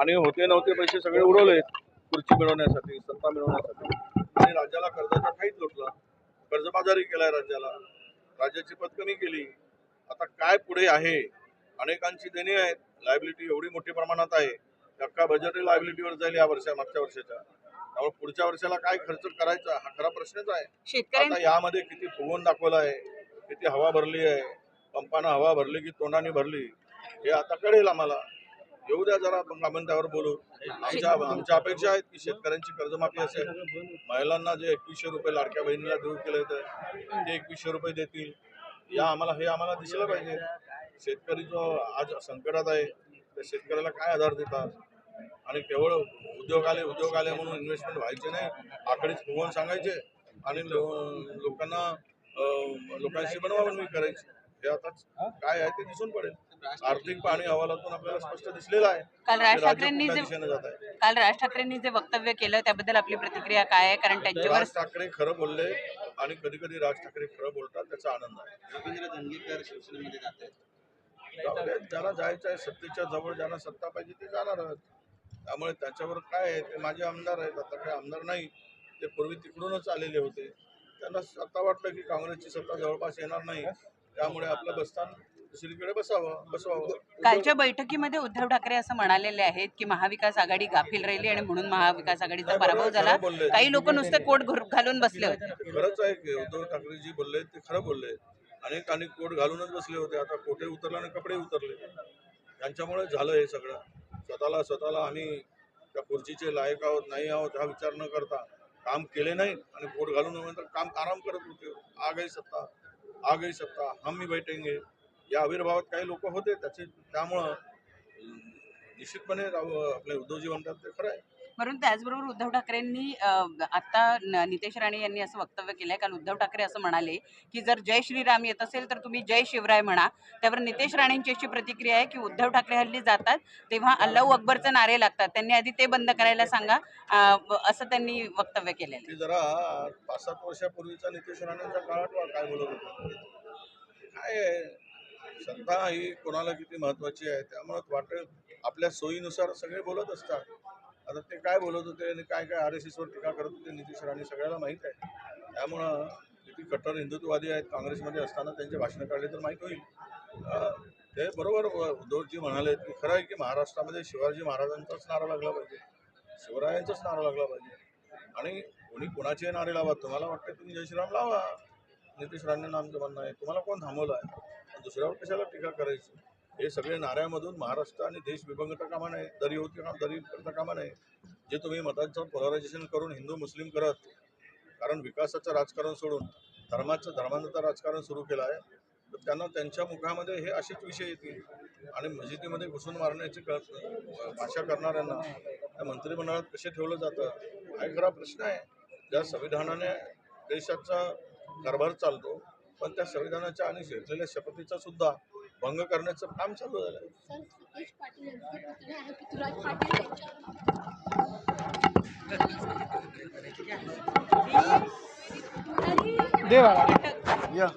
आणि होते नव्हते पैसे सगळे उडवले खुर्ची मिळवण्यासाठी सत्ता मिळवण्यासाठी. आणि राज्याला कर्जाच्या काहीच लोटलं. कर्जबाजारी केलाय राज्याला. राज्याची पत कमी केली. आता काय पुढे आहे? अनेकांची देणी आहेत. लायबिलिटी एवढी मोठ्या प्रमाणात आहे. की अख्खा बजेट लायबिलिटीवर जाईल या वर्षा मागच्या वर्षाच्या. त्यामुळे पुढच्या वर्षाला काय खर्च करायचा हा खरा प्रश्नच आहे. आता यामध्ये किती फुगवून दाखवलं आहे किती हवा भरली आहे पंपानं हवा भरली की तोंडाने भरली हे आता कळेल आम्हाला. येऊ द्या जरा आपण त्यावर बोलू. आमच्या आमच्या अपेक्षा आहेत की शेतकऱ्यांची कर्जमाफी असेल. महिलांना जे एकवीसशे रुपये लाडक्या बहिणीला देऊ केलं होतं ते एकवीसशे रुपये देतील. या आम्हाला हे आम्हाला दिसलं पाहिजे. शेतकरी जो आज संकटात आहे त्या शेतकऱ्याला काय आधार देतात? आणि केवळ उद्योग आले उद्योग आले म्हणून इन्व्हेस्टमेंट व्हायचे नाही आकडेच फुगवून सांगायचे. आणि लो- लोकांना लोकांशी बनवा बनवी करायची. हे आता काय आहे ते दिसून पडेल. आर्थिक पाहणी अहवालातून आपल्याला स्पष्ट दिसलेलं आहे. काल राज ठाकरेंनी जे काल राज ठाकरेंनी जे वक्तव्य केलं त्याबद्दल आपली प्रतिक्रिया काय आहे? कारण त्यांच्यावर राज ठाकरे खरं बोलले आणि कधी कधी राज ठाकरे खरं बोलतात त्याचा आनंद आहे. रवींद्र दंगेकर शिवसेनेमध्ये जात आहेत. जायचं आहे सत्तेच्या जवळ ज्यांना सत्ता पाहिजे ते जाणारच त्यामुळे त्याच्यावर काय आहे ते माझे आमदार आहेत आता काय आमदार नाही ते पूर्वी तिकडूनच आलेले होते. त्यांना आता वाटलं की काँग्रेसची सत्ता जवळपास येणार नाही. त्यामुळे आपलं बसतान दुसरीकडे बसावं बसवावं. कालच्या बैठकीमध्ये उद्धव ठाकरे असं म्हणालेले आहेत की महाविकास आघाडी गाफील राहिली आणि म्हणून महाविकास आघाडीचा पराभव झाला. काही लोक नुसते कोट घालून बसले होते. खरंच आहे की उद्धव ठाकरे जी बोलले ते खरं बोलले. अनेक अनेक कोट घालूनच बसले होते. आता कोटे उतरले आणि कपडे उतरले? त्यांच्यामुळे झालं हे सगळं. स्वतःला स्वतःला आम्ही त्या खुर्चीचे लायक आहोत नाही आहोत हा विचार न करता काम केले नाही आणि कोट घालून काम आराम करत होते. आ गई सत्ता. आ गई सत्ता हम बैठेंगे. या आविर्भावात काही लोक होते त्याचे त्यामुळं निश्चितपणे राव- आपले उद्धवजी म्हणतात ते खरं आहे. म्हणून त्याचबरोबर उद्धव ठाकरेंनी आता नितेश राणे यांनी असं वक्तव्य केलंय. कारण उद्धव ठाकरे असं म्हणाले की जर जय श्रीराम येत असेल तर तुम्ही जय शिवराय म्हणा. त्यावर नितेश राणेंची अशी प्रतिक्रिया आहे की उद्धव ठाकरे हल्ली जातात तेव्हा अल्लाऊ अकबरचे नारे लागतात. त्यांनी आधी ते बंद करायला सांगा. असं त्यांनी वक्तव्य केलेलं आहे. जरा पाच सात वर्षापूर्वीचा नितेश राणेंचा काळात काय बोलत होता? काय सत्ता ही कोणाला किती महत्वाची आहे? त्यामुळे वाटेल आपल्या सोयीनुसार सगळे बोलत असतात. आता ते काय बोलत होते आणि काय काय आर एस एसवर टीका करत होते नितीश राणे सगळ्याला माहीत आहे. त्यामुळं किती कट्टर हिंदुत्ववादी आहेत काँग्रेसमध्ये असताना त्यांचे भाषणं काढले तर माहीत होईल. ते बरोबर उद्धवजी म्हणाले की खरं आहे की महाराष्ट्रामध्ये शिवाजी महाराजांचाच नारा लागला पाहिजे. शिवरायांचाच नारा लागला पाहिजे. आणि कोणी कोणाचे नारे लावा तुम्हाला वाटतं तुम्ही जय श्रीराम लावा. नितीश राणेंना आमचं म्हणणं आहे तुम्हाला कोण थांबवलं आहे? दुसऱ्यावर कशाला टीका करायची? हे सगळे नाऱ्यामधून महाराष्ट्र आणि देश विभंगता कामा नये दरी होती का दरी करता कामा नये जे तुम्ही मतांचं पोलरायझेशन करून हिंदू मुस्लिम करत कारण विकासाचं राजकारण सोडून धर्माचं धर्मांतरचं राजकारण सुरू केलं आहे तर त्यांना त्यांच्या मुखामध्ये हे असेच विषय येतील. आणि मशिदीमध्ये घुसून मारण्याची क भाषा करणाऱ्यांना त्या मंत्रिमंडळात कसे ठेवलं जातं हा एक खरा प्रश्न आहे. ज्या संविधानाने देशाचा कारभार चालतो पण त्या संविधानाच्या आणि घेतलेल्या शपथीचा सुद्धा भंग करण्याचं काम चालू झालं. देवा या.